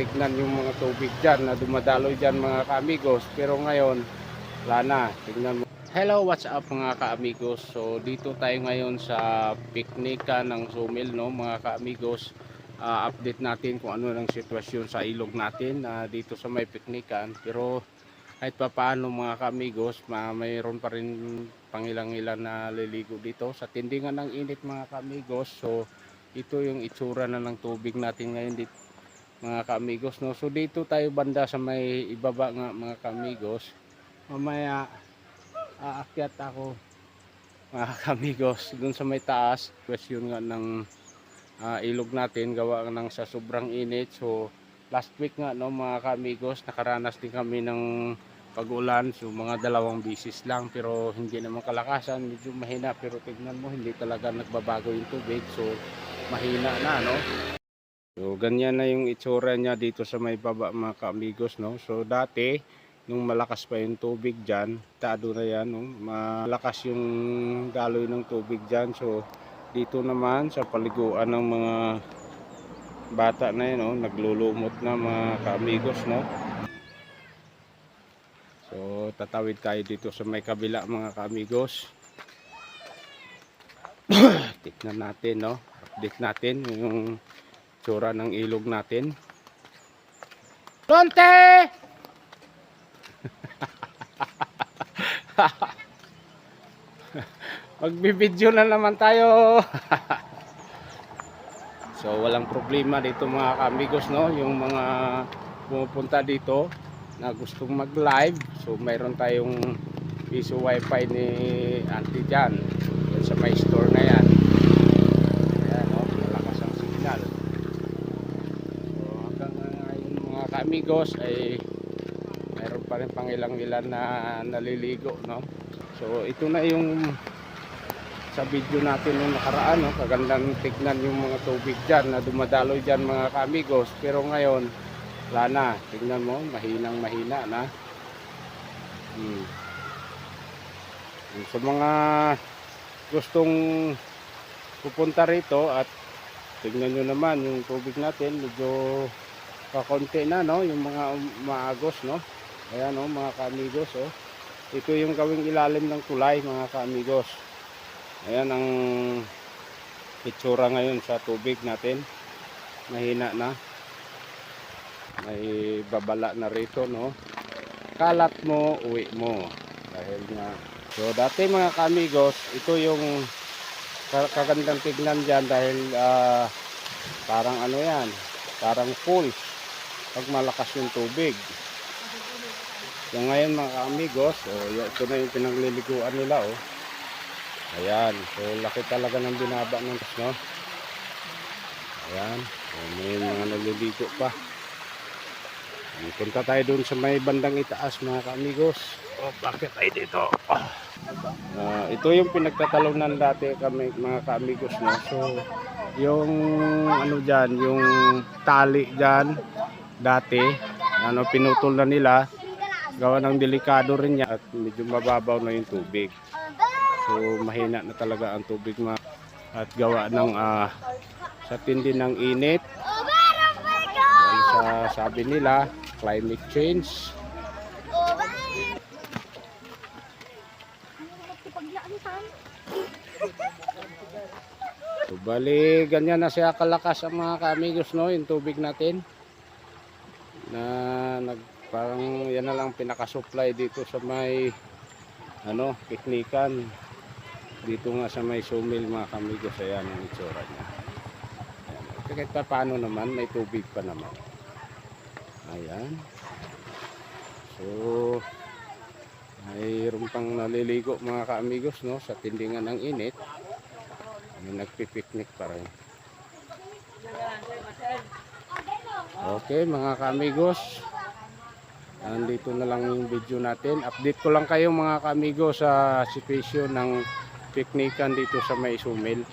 tignan yung mga tubig dyan na dumadaloy dyan mga kaamigos. Pero ngayon wala na. Tignan mo. Hello what's up mga kaamigos? So dito tayo ngayon sa piknika ng sumil no mga kaamigos. Ah, update natin kung ano ang sitwasyon sa ilog natin na dito sa may piknikan. Pero kahit pa paano mga kaamigos ma mayroon pa rin pangilang-ilan na liligo dito. Sa tindingan ng init mga kaamigos so ito yung itsura na ng tubig natin ngayon. Dito mga kaamigos no? So dito tayo banda sa may ibaba nga mga kaamigos. Mamaya aakyat ako mga kaamigos dun sa may taas. Question nga ng ah, ilog natin gawa ng sa sobrang init. So last week nga no mga kaamigos nakaranas din kami ng pag-ulan. So mga dalawang bisis lang pero hindi naman kalakasan. Medyo mahina pero tignan mo hindi talaga nagbabago yung tubig. So mahina na no So, ganyan na yung itsura niya dito sa may baba mga kaamigos, no? So, dati, nung malakas pa yung tubig dyan, tado na yan, no? Malakas yung daloy ng tubig dyan. So, dito naman sa paliguan ng mga bata na yun, no? Naglulumot na mga kaamigos, no? So, tatawid tayo dito sa may kabila mga kaamigos. Tignan natin, no? Update natin yung tsura ng ilog natin. Ronte! Magbibideo na naman tayo. so walang problema dito mga kamigos no, yung mga pumupunta dito na gustong mag-live. So mayroon tayong piso wifi ni Auntie Jan sa may store na yan. Ayan no, malakas ang signal. So hanggang ngayon kaamigos ay mayroon pa rin pangilang ilan na naliligo no. So ito na yung sa video natin nung nakaraan no, kagandang tignan yung mga tubig diyan na dumadaloy diyan mga kaamigos pero ngayon wala na. Tignan mo, mahinang mahina na. Hmm. Sa mga gustong pupunta rito at tignan nyo naman yung tubig natin medyo kakonti na no? Yung mga maagos no? Ayan no? Mga kaamigos oh. Ito yung gawing ilalim ng tulay mga kaamigos. Ayan ang itsura ngayon sa tubig natin. Mahina na. May babala na rito no? Kalat mo uwi mo. Dahil nga. So dati mga kaamigos ito yung ka- kagandang tignan dyan dahil ah, parang ano yan? Parang falls pag malakas yung tubig so ngayon mga kaamigos oh, ito na yung pinagliliguan nila oh ayan so laki talaga ng binaba ng no ayan oh, may mga naliligo pa Punta tayo doon sa may bandang itaas mga kaamigos. O, bakit tayo dito? Ah. Ah, ito yung pinagtatalunan dati kami mga kaamigos no. So, yung ano diyan, yung tali diyan dati, ano pinutol na nila. Gawa ng delikado rin niya at medyo mababaw na yung tubig. So, mahina na talaga ang tubig mga at gawa ng ah, sa tindi ng init. Dahil sa sabi nila, climate change. So, bali, ganyan na siya kalakas ang mga kaamigos, no, yung tubig natin. Na, nag, parang yan na lang pinaka-supply dito sa may, ano, piknikan. Dito nga sa may sumil, mga kaamigos, ayan ang itsura niya. Ayan. Kahit pa paano naman, may tubig pa naman. Ayan. So, mayroon pang naliligo mga kaamigos no sa tindingan ng init. May nagpipiknik pa rin. Okay mga kaamigos. Nandito na lang yung video natin. Update ko lang kayo mga kaamigos sa situation ng piknikan dito sa may sumil.